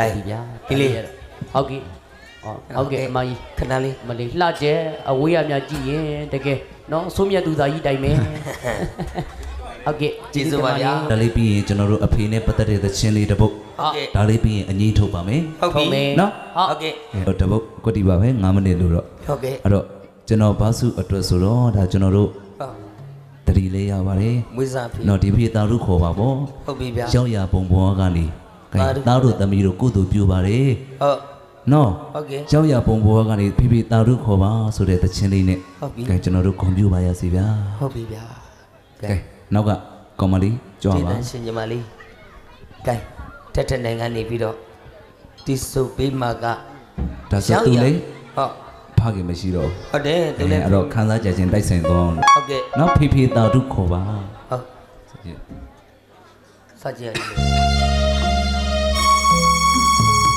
ဟဲ့ဒီဗျာဒီလေးဟုတ်ကဲ့ဟောဟုတ်ကဲ့အမကြီးခဏလေးမလေးလှကျဲအဝေးရမြကြည့်ရင်တကယ်နော်အဆိုးမြတ်သူသားကြီးတိုင်မယ်ဟုတ်ကဲ့ကျေးဇူးပါဗျာဒါလေးပြီးရင်ကျွန်တော်တို့အဖေနဲ့ပတ်သက်တဲ့သချင်းလေးတစ်ပုတ်ဟုတ်ကဲ့ဒါလေးပြီးရင်အငြိမ့်ထုတ်ပါမယ်ဟုတ်ပြီမယ်နော်ဟုတ်ကဲ့အဲ့တော့တစ်ပုတ်ကွတီပါပဲ9မိနစ်လို့တော့ဟုတ်ကဲ့အဲ့တော့ကျွန်တော်ဘာစုအတွက်ဆိုတော့ဒါကျွန်တော်တို့ဟုတ်တတိလေးရပါတယ်မွေးစားပြီနော်ဒီဖေတာတို့ခေါ်ပါပေါ့ဟုတ်ပြီဗျာရောက်ရပုံပေါ်ကနေ ကဲသာဓုသားတို့သမီးတို့ကုသိုလ်ပြုပါတယ်ဟုတ်နော်ဟုတ်ကဲ့ရောက်ရပုံပေါ်ကနေဖေဖေတာတို့ခေါ်ပါဆိုတဲ့သချင်းလေးနဲ့ဟုတ်ပြီကဲကျွန်တော်တို့ဂုဏ်ပြုပါရစေဗျာဟုတ်ပြီဗျာကဲနောက်ကကော်မလီကြွားဒီပါတန်းရှင်ညီမလေးကဲတက်တက်နိုင်ငံနေပြီးတော့ဒီစုပ်ပေးမှာကဒါဆိုသူလေးဟုတ်ဖခင်မရှိတော့ဘူးဟုတ်တယ်သူအဲလည်းအဲ့တော့ခန်းစားကြခြင်းတိုက်ဆိုင်သွားအောင်လို့ဟုတ်ကဲ့နော်ဖေဖေတာတို့ခေါ်ပါဟုတ်စကြရည်အဖေရပေါင်းလေးရှင်မအော်ပရေးစီမီနဲ့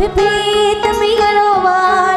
အပူတွေး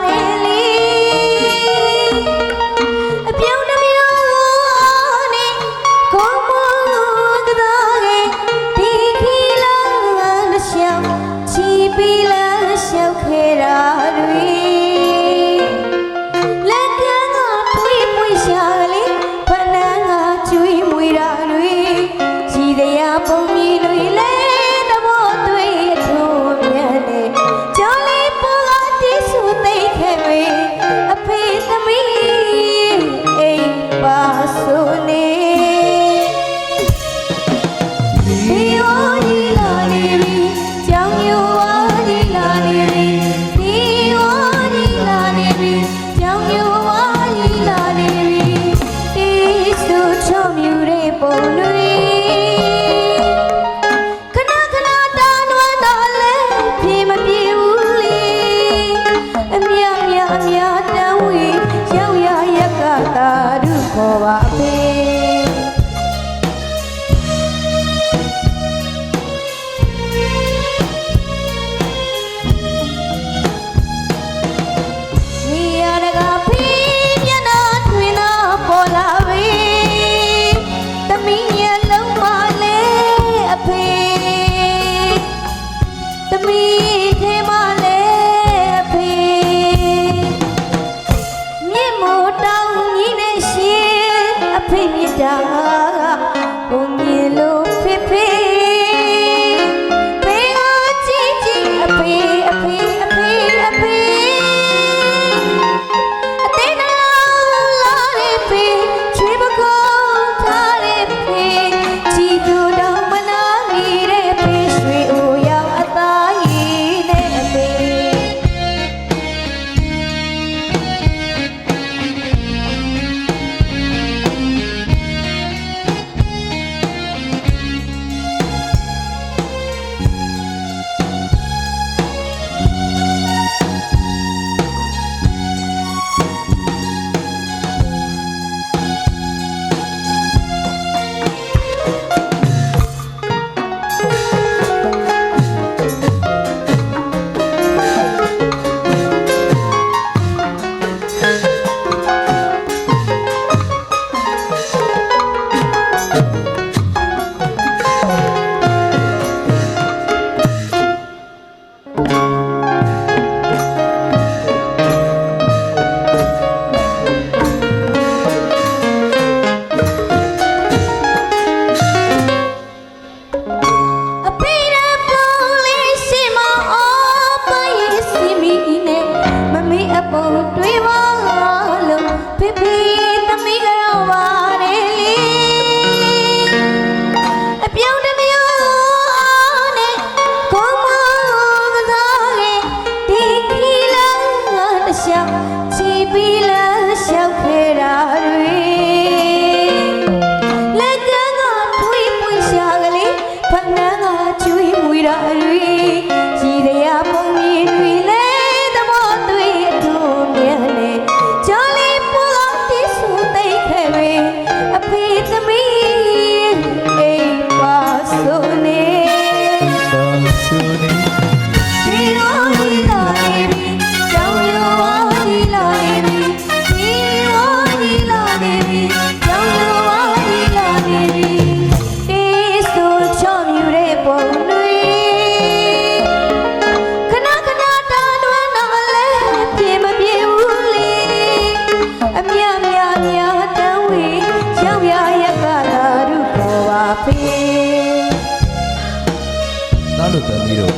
ကားလို့သမီးတို့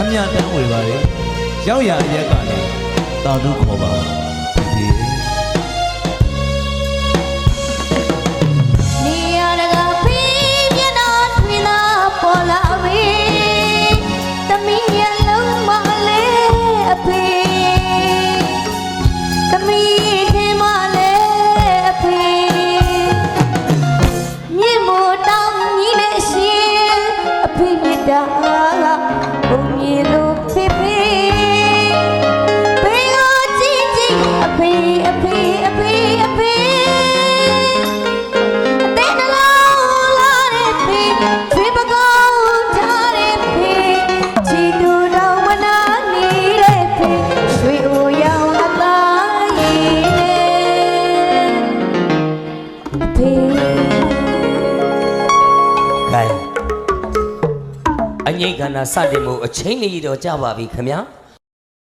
အမြတမ်းဝေပါလေရောက်ရရက်ကနေတောင်းတခေါ်ပါ ငိမ့်ခန္ဓာစတင်မှုအချိန်လေးတော့ကြပါပြီခင်ဗျာ။